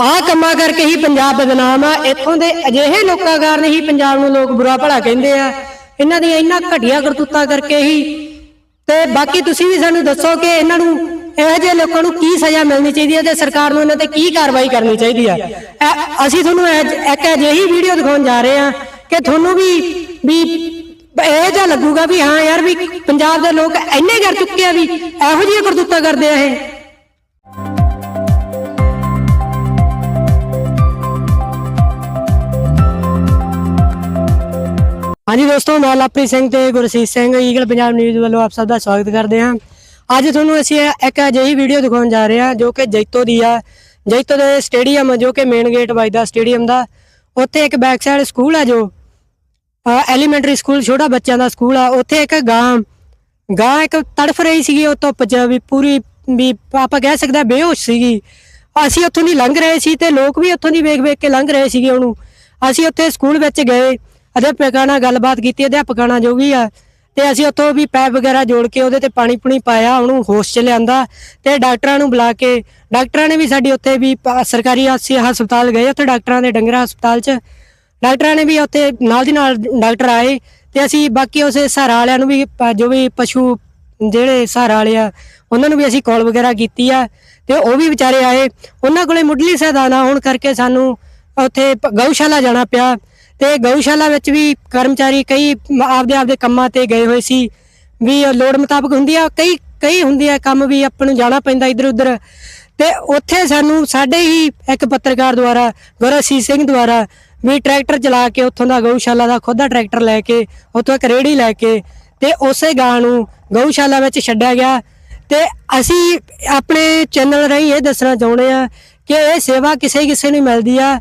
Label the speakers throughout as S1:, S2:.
S1: ਆਹ ਕੰਮਾਂ ਕਰਕੇ ਹੀ ਪੰਜਾਬ ਬਦਨਾਮ ਆ। ਇੱਥੋਂ ਦੇ ਅਜਿਹੇ ਲੋਕਾਂ ਕਾਰਨ ਹੀ ਪੰਜਾਬ ਨੂੰ ਲੋਕ ਬੁਰਾ ਭਲਾ ਕਹਿੰਦੇ ਆ। ਇਹਨਾਂ ਦੀਆਂ ਇੰਨਾ ਘਟੀਆ ਕਰਤੂਤਾਂ ਕਰਕੇ ਹੀ। ਤੇ ਬਾਕੀ ਤੁਸੀਂ ਵੀ ਸਾਨੂੰ ਦੱਸੋ ਕਿ ਇਹਨਾਂ ਨੂੰ ਇਹੋ ਜਿਹੇ ਲੋਕਾਂ ਨੂੰ ਕੀ ਸਜ਼ਾ ਮਿਲਣੀ ਚਾਹੀਦੀ ਹੈ ਤੇ ਸਰਕਾਰ ਨੂੰ ਇਹਨਾਂ ਤੇ ਕੀ ਕਾਰਵਾਈ ਕਰਨੀ ਚਾਹੀਦੀ ਆ? ਅਸੀਂ ਤੁਹਾਨੂੰ ਇਹ- ਇੱਕ ਅਜਿਹੀ ਵੀਡੀਓ ਦਿਖਾਉਣ ਜਾ ਰਹੇ ਹਾਂ ਕਿ ਤੁਹਾਨੂੰ ਵੀ ਵੀ ਇਹ ਜਿਹਾ ਲੱਗੂਗਾ ਵੀ ਹਾਂ ਯਾਰ ਵੀ ਪੰਜਾਬ ਦੇ ਲੋਕ ਇੰਨੇ ਕਰ ਚੁੱਕੇ ਆ ਵੀ ਇਹੋ ਜਿਹੀਆਂ ਕਰਤੂਤਾਂ ਕਰਦੇ ਆ ਇਹ। ਹਾਂਜੀ ਦੋਸਤੋ, ਮੈਂ ਲਵਪ੍ਰੀਤ ਸਿੰਘ ਤੇ ਗੁਰਸੀਤ ਸਿੰਘ, ਈਗਲ ਪੰਜਾਬ ਨਿਊਜ਼ ਵੱਲੋਂ ਆਪ ਸਭ ਦਾ ਸਵਾਗਤ ਕਰਦੇ ਹਾਂ। ਅੱਜ ਤੁਹਾਨੂੰ ਅਸੀਂ ਇੱਕ ਅਜਿਹੀ ਵੀਡੀਓ ਦਿਖਾਉਣ ਜਾ ਰਹੇ ਹਾਂ ਜੋ ਕਿ ਜੈਤੋ ਦੀ ਆ। ਜੈਤੋ ਦੇ ਸਟੇਡੀਅਮ ਜੋ ਕਿ ਮੇਨ ਗੇਟ ਵੱਜਦਾ ਸਟੇਡੀਅਮ ਦਾ। ਉੱਥੇ ਇੱਕ ਬੈਕ ਸਾਈਡ ਸਕੂਲ ਆ ਜੋ ਐਲੀਮੈਂਟਰੀ ਸਕੂਲ ਛੋਟਾ ਬੱਚਿਆਂ ਦਾ ਸਕੂਲ ਆ। ਉੱਥੇ ਇੱਕ ਗਾਂ ਗਾਂ ਇੱਕ ਤੜਫ ਰਹੀ ਸੀਗੀ, ਉਹ ਧੁੱਪ 'ਚ ਵੀ ਪੂਰੀ ਵੀ ਆਪਾਂ ਕਹਿ ਸਕਦੇ ਹਾਂ ਬੇਹੋਸ਼ ਸੀਗੀ। ਅਸੀਂ ਉੱਥੋਂ ਦੀ ਲੰਘ ਰਹੇ ਸੀ ਤੇ ਲੋਕ ਵੀ ਉੱਥੋਂ ਦੀ ਵੇਖ ਵੇਖ ਕੇ ਲੰਘ ਰਹੇ ਸੀਗੇ ਉਹਨੂੰ। ਅਸੀਂ ਉੱਥੇ ਸਕੂਲ ਵਿੱਚ ਗਏ। ਅਧਿਆਪਕਾਂ ਨਾਲ ਗੱਲਬਾਤ ਕੀਤੀ, ਅਧਿਆਪਕਾਂ ਨਾਲ ਜੋ ਵੀ ਆ, ਤੇ ਅਸੀਂ ਉੱਥੋਂ ਵੀ ਪੈਪ ਵਗੈਰਾ ਜੋੜ ਕੇ ਉਹਦੇ ਤੇ ਪਾਣੀ ਪੁਣੀ ਪਾਇਆ, ਉਹਨੂੰ ਹੋਸ਼ 'ਚ ਲਿਆਂਦਾ ਤੇ ਡਾਕਟਰਾਂ ਨੂੰ ਬੁਲਾ ਕੇ, ਡਾਕਟਰਾਂ ਨੇ ਵੀ ਸਾਡੀ ਉੱਥੇ ਵੀ ਪ- ਸਰਕਾਰੀ ਹਸ- ਹਸਪਤਾਲ ਗਏ, ਉੱਥੇ ਡਾਕਟਰਾਂ ਦੇ ਡੰਗਰਾ ਹਸਪਤਾਲ 'ਚ। ਡਾਕਟਰਾਂ ਨੇ ਵੀ ਉੱਥੇ ਨਾਲ ਦੀ ਨਾਲ ਡਾਕਟਰ ਆਏ ਤੇ ਅਸੀਂ ਬਾਕੀ ਉਸੇ ਸਹਾਰਾ ਵਾਲਿਆਂ ਨੂੰ ਵੀ ਪ- ਜੋ ਵੀ ਪਸ਼ੂ, ਜਿਹੜੇ ਸਹਾਰਾ ਵਾਲੇ ਆ, ਉਹਨਾਂ ਨੂੰ ਵੀ ਅਸੀਂ ਕਾਲ ਵਗੈਰਾ ਕੀਤੀ ਆ ਤੇ ਉਹ ਵੀ ਵਿਚਾਰੇ ਆਏ। ਉਹਨਾਂ ਕੋਲੇ ਮੁੱਢਲੀ ਸਹਾਇਤਾ ਨਾ ਹੋਣ ਕਰਕੇ ਸਾਨੂੰ ਉੱਥੇ ਪ- ਗਊਸ਼ਾਲਾ ਜਾਣਾ ਪਿਆ। ਤੇ ਗਊਸ਼ਾਲਾ ਵਿੱਚ ਵੀ ਕਰਮਚਾਰੀ ਕਈ ਆਪਦੇ ਆਪਦੇ ਕੰਮਾਂ ਤੇ ਗਏ ਹੋਏ ਸੀ, ਵੀ ਲੋੜ ਮੁਤਾਬਕ ਹੁੰਦੀ ਆ, ਕਈ ਕਈ ਹੁੰਦੀ ਆ ਕੰਮ ਵੀ ਆਪਾਂ ਨੂੰ ਜਾਣਾ ਪੈਂਦਾ ਇੱਧਰ ਉੱਧਰ। ਤੇ ਉੱਥੇ ਸਾਨੂੰ ਸਾਡੇ ਹੀ ਇੱਕ ਪੱਤਰਕਾਰ ਦੁਆਰਾ ਗੁਰਸੀ ਸਿੰਘ ਦੁਆਰਾ ਵੀ ਟਰੈਕਟਰ ਚਲਾ ਕੇ ਉੱਥੋਂ ਦਾ ਗਊਸ਼ਾਲਾ ਦਾ ਖੁਦ ਦਾ ਟਰੈਕਟਰ ਲੈ ਕੇ, ਉੱਥੋਂ ਇੱਕ ਰੇੜੀ ਲੈ ਕੇ ਤੇ ਉਸੇ ਗਾਂ ਨੂੰ ਗਊਸ਼ਾਲਾ ਵਿੱਚ ਛੱਡਿਆ ਗਿਆ। ਤੇ ਅਸੀਂ ਆਪਣੇ ਚੈਨਲ ਰਾਹੀਂ ਇਹ ਦੱਸਣਾ ਚਾਹੁੰਦੇ ਆ ਕਿ ਇਹ ਸੇਵਾ ਕਿਸੇ ਕਿਸੇ ਨੂੰ ਮਿਲਦੀ ਆ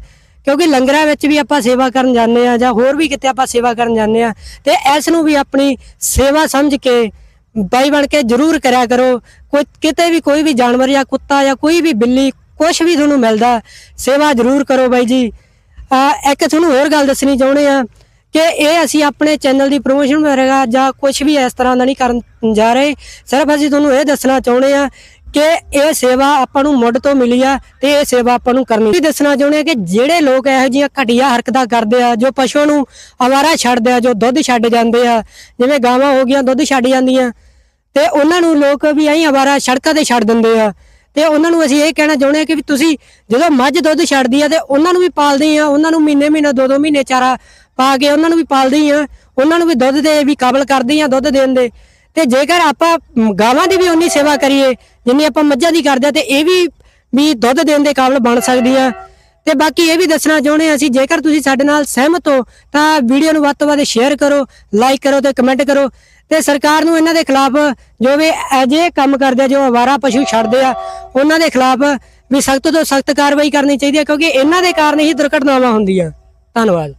S1: ਕਿਉਂਕਿ ਲੰਗਰਾਂ ਵਿੱਚ ਵੀ ਆਪਾਂ ਸੇਵਾ ਕਰਨ ਜਾਂਦੇ ਆ ਜਾਂ ਹੋਰ ਵੀ ਕਿਤੇ ਆਪਾਂ ਸੇਵਾ ਕਰਨ ਜਾਂਦੇ ਆ ਤੇ ਇਸ ਨੂੰ ਵੀ ਆਪਣੀ ਸੇਵਾ ਸਮਝ ਕੇ, ਬਾਈ ਬਣ ਕੇ ਜ਼ਰੂਰ ਕਰਿਆ ਕਰੋ। ਕੋਈ ਕਿਤੇ ਵੀ ਕੋਈ ਵੀ ਜਾਨਵਰ ਜਾਂ ਕੁੱਤਾ ਜਾਂ ਕੋਈ ਵੀ ਬਿੱਲੀ ਕੁਝ ਵੀ ਤੁਹਾਨੂੰ ਮਿਲਦਾ, ਸੇਵਾ ਜ਼ਰੂਰ ਕਰੋ ਬਾਈ ਜੀ। ਇੱਕ ਤੁਹਾਨੂੰ ਹੋਰ ਗੱਲ ਦੱਸਣੀ ਚਾਹੁੰਦੇ ਆ ਕਿ ਇਹ ਅਸੀਂ ਆਪਣੇ ਚੈਨਲ ਦੀ ਪ੍ਰੋਮੋਸ਼ਨ ਵਗੈਰਾ ਜਾਂ ਕੁਝ ਵੀ ਇਸ ਤਰ੍ਹਾਂ ਦਾ ਨਹੀਂ ਕਰਨ ਜਾ ਰਹੇ। ਸਿਰਫ ਅਸੀਂ ਤੁਹਾਨੂੰ ਇਹ ਦੱਸਣਾ ਚਾਹੁੰਦੇ ਆ ਕਿ ਇਹ ਸੇਵਾ ਆਪਾਂ ਨੂੰ ਮੁੱਢ ਤੋਂ ਮਿਲੀ ਆ ਤੇ ਇਹ ਸੇਵਾ ਆਪਾਂ ਨੂੰ ਕਰਨੀ। ਵੀ ਦੱਸਣਾ ਚਾਹੁੰਦੇ ਆ ਕਿ ਜਿਹੜੇ ਲੋਕ ਇਹੋ ਜਿਹੀਆਂ ਘਟੀਆ ਹਰਕਤਾਂ ਕਰਦੇ ਆ, ਜੋ ਪਸ਼ੂਆਂ ਨੂੰ ਅਵਾਰਾ ਛੱਡਦੇ ਆ ਜੋ ਦੁੱਧ ਛੱਡ ਜਾਂਦੇ ਆ, ਜਿਵੇਂ ਗਾਵਾਂ ਹੋ ਗਈਆਂ, ਦੁੱਧ ਛੱਡ ਜਾਂਦੀਆਂ, ਤੇ ਉਹਨਾਂ ਨੂੰ ਲੋਕ ਵੀ ਐਂ ਅਵਾਰਾ ਸੜਕਾਂ ਤੇ ਛੱਡ ਦਿੰਦੇ ਆ। ਤੇ ਉਹਨਾਂ ਨੂੰ ਅਸੀਂ ਇਹ ਕਹਿਣਾ ਚਾਹੁੰਦੇ ਆ ਕਿ ਵੀ ਤੁਸੀਂ ਜਦੋਂ ਮੱਝ ਦੁੱਧ ਛੱਡਦੀ ਆ ਤੇ ਉਹਨਾਂ ਨੂੰ ਵੀ ਪਾਲਦੇ ਆ, ਉਹਨਾਂ ਨੂੰ ਮਹੀਨੇ ਮਹੀਨੇ, ਦੋ ਦੋ ਮਹੀਨੇ ਚਾਰਾ ਪਾ ਕੇ ਉਹਨਾਂ ਨੂੰ ਵੀ ਪਾਲਦੇ ਆ, ਉਹਨਾਂ ਨੂੰ ਵੀ ਦੁੱਧ ਦੇ ਵੀ ਕਾਬਲ ਕਰਦੇ ਆ, ਦੁੱਧ ਦੇਣ ਦੇ। ਤੇ ਜੇਕਰ ਆਪਾਂ ਗਾਵਾਂ ਦੀ ਵੀ ਉਨੀ ਸੇਵਾ ਕਰੀਏ ਜਿੰਨੀ ਆਪਾਂ ਮੱਝਾਂ ਦੀ ਕਰਦੇ ਆ ਤੇ ਇਹ ਵੀ ਵੀ ਦੁੱਧ ਦੇਣ ਦੇ ਕਾਬਲ ਬਣ ਸਕਦੀ ਆ। ਤੇ ਬਾਕੀ ਇਹ ਵੀ ਦੱਸਣਾ ਚਾਹੁੰਦੇ ਹਾਂ ਅਸੀਂ, ਜੇਕਰ ਤੁਸੀਂ ਸਾਡੇ ਨਾਲ ਸਹਿਮਤ ਹੋ, ਤਾਂ ਵੀਡੀਓ ਨੂੰ ਵੱਧ ਤੋਂ ਵੱਧ ਸ਼ੇਅਰ ਕਰੋ ਲਾਈਕ ਕਰੋ ਤੇ ਕਮੈਂਟ ਕਰੋ। ਤੇ ਸਰਕਾਰ ਨੂੰ ਇਹਨਾਂ ਦੇ ਖਿਲਾਫ ਜੋ ਵੀ ਅਜੇ ਕੰਮ ਕਰਦੇ ਆ, ਜੋ ਅਵਾਰਾ ਪਸ਼ੂ ਛੱਡਦੇ ਆ, ਉਹਨਾਂ ਦੇ ਖਿਲਾਫ ਵੀ ਸਖਤ ਤੋਂ ਸਖਤ ਕਾਰਵਾਈ ਕਰਨੀ ਚਾਹੀਦੀ ਹੈ ਕਿਉਂਕਿ ਇਹਨਾਂ ਦੇ ਕਾਰਨ ਹੀ ਦੁਰਘਟਨਾਵਾਂ ਹੁੰਦੀਆਂ। ਧੰਨਵਾਦ।